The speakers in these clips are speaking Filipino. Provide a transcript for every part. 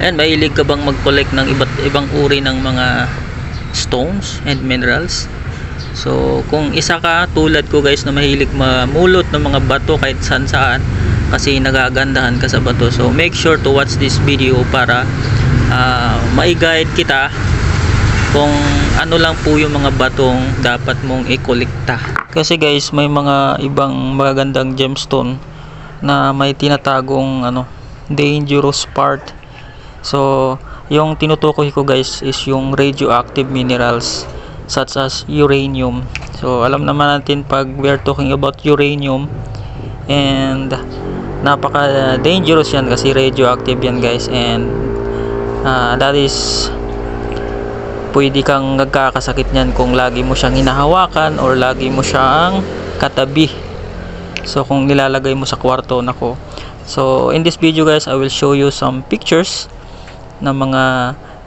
Ayan, mahilig ka bang mag-collect ng iba't ibang uri ng mga stones and minerals? So, kung isa ka tulad ko guys na mahilig mamulot ng mga bato kahit saan saan kasi nagagandahan ka sa bato. So, make sure to watch this video para ah, mai-guide kita kung ano lang po yung mga batong dapat mong ikolekta. Kasi guys, may mga ibang magagandang gemstone na may tinatagong ano, dangerous part. So, yung tinutukoy ko guys is yung radioactive minerals such as uranium. So, alam naman natin pag we are talking about uranium and napaka dangerous yan kasi radioactive yan guys and ah, that is pwede kang nagkakasakit niyan kung lagi mo siyang hinahawakan or lagi mo siyang katabi. So kung nilalagay mo sa kwarto nako. So in this video guys, I will show you some pictures ng mga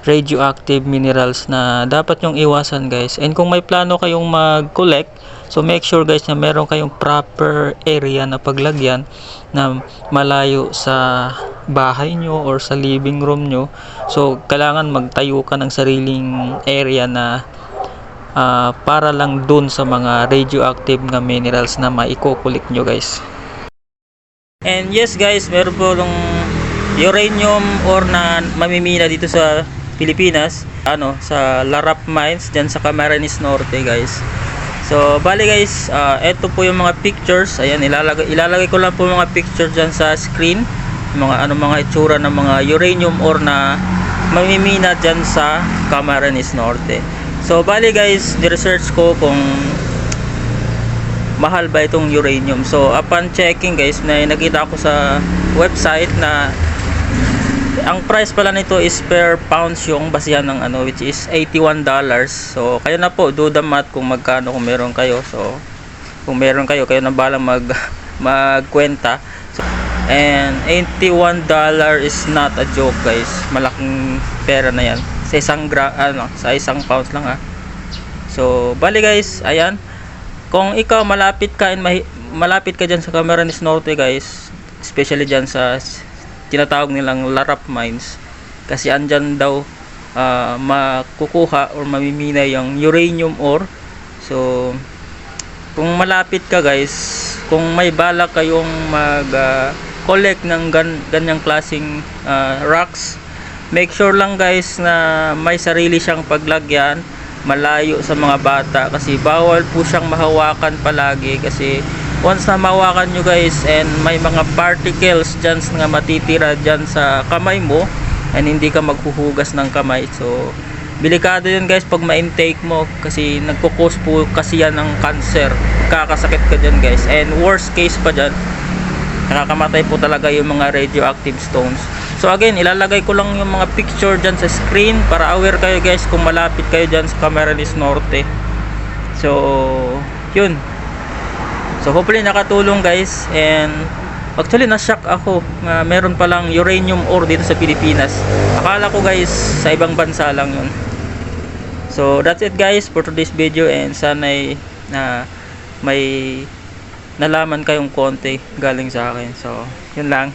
radioactive minerals na dapat yung iwasan guys. And kung may plano kayong mag-collect, so make sure guys na meron kayong proper area na paglagyan na malayo sa bahay nyo or sa living room nyo. So kailangan magtayo ka ng sariling area na ah, para lang dun sa mga radioactive na minerals na maikokulik nyo guys. And yes guys, meron po nung uranium ore na mamimina dito sa Pilipinas, ano, sa Larap Mines diyan sa Camarines Norte guys. So, bali guys, ah, ito po yung mga pictures. Ayan, ilalagay ilalagay ko lang po mga picture diyan sa screen. Mga ano mga itsura ng mga uranium ore na mamimina diyan sa Camarines Norte. So, bali guys, di-research ko kung mahal ba itong uranium. So, upon checking guys, na nakita ko sa website na ang price pala nito is per pounds yung basihan ng ano which is 81 dollars. So, kayo na po do the math kung magkano kung meron kayo. So, kung meron kayo, kayo na bala mag magkwenta. So, and 81 dollar is not a joke guys. Malaking pera na yan. Sa isang gra ano, sa isang pounds lang ah. So, bali guys, ayan. Kung ikaw malapit ka malapit ka diyan sa Camarines Norte guys, especially diyan sa tinatawag nilang Larap Mines kasi andyan daw ah, makukuha or mamimina yung uranium ore. So, kung malapit ka guys, kung may balak kayong mag ah, collect ng gan ganyang klasing ah, rocks, make sure lang guys na may sarili siyang paglagyan malayo sa mga bata kasi bawal po siyang mahawakan palagi kasi once na mahawakan nyo guys and may mga particles dyan nga matitira dyan sa kamay mo and hindi ka maghuhugas ng kamay. So delikado yun guys pag ma-intake mo kasi nagkukos po kasi yan ng cancer. Kakasakit ka dyan guys. And worst case pa dyan nakakamatay po talaga yung mga radioactive stones. So again ilalagay ko lang yung mga picture dyan sa screen para aware kayo guys kung malapit kayo dyan sa Camarines Norte. So yun so hopefully nakatulong guys and actually na-shock ako na meron palang uranium ore dito sa Pilipinas akala ko guys sa ibang bansa lang yun so that's it guys for today's video and sana'y na may nalaman kayong konti galing sa akin. So, yun lang.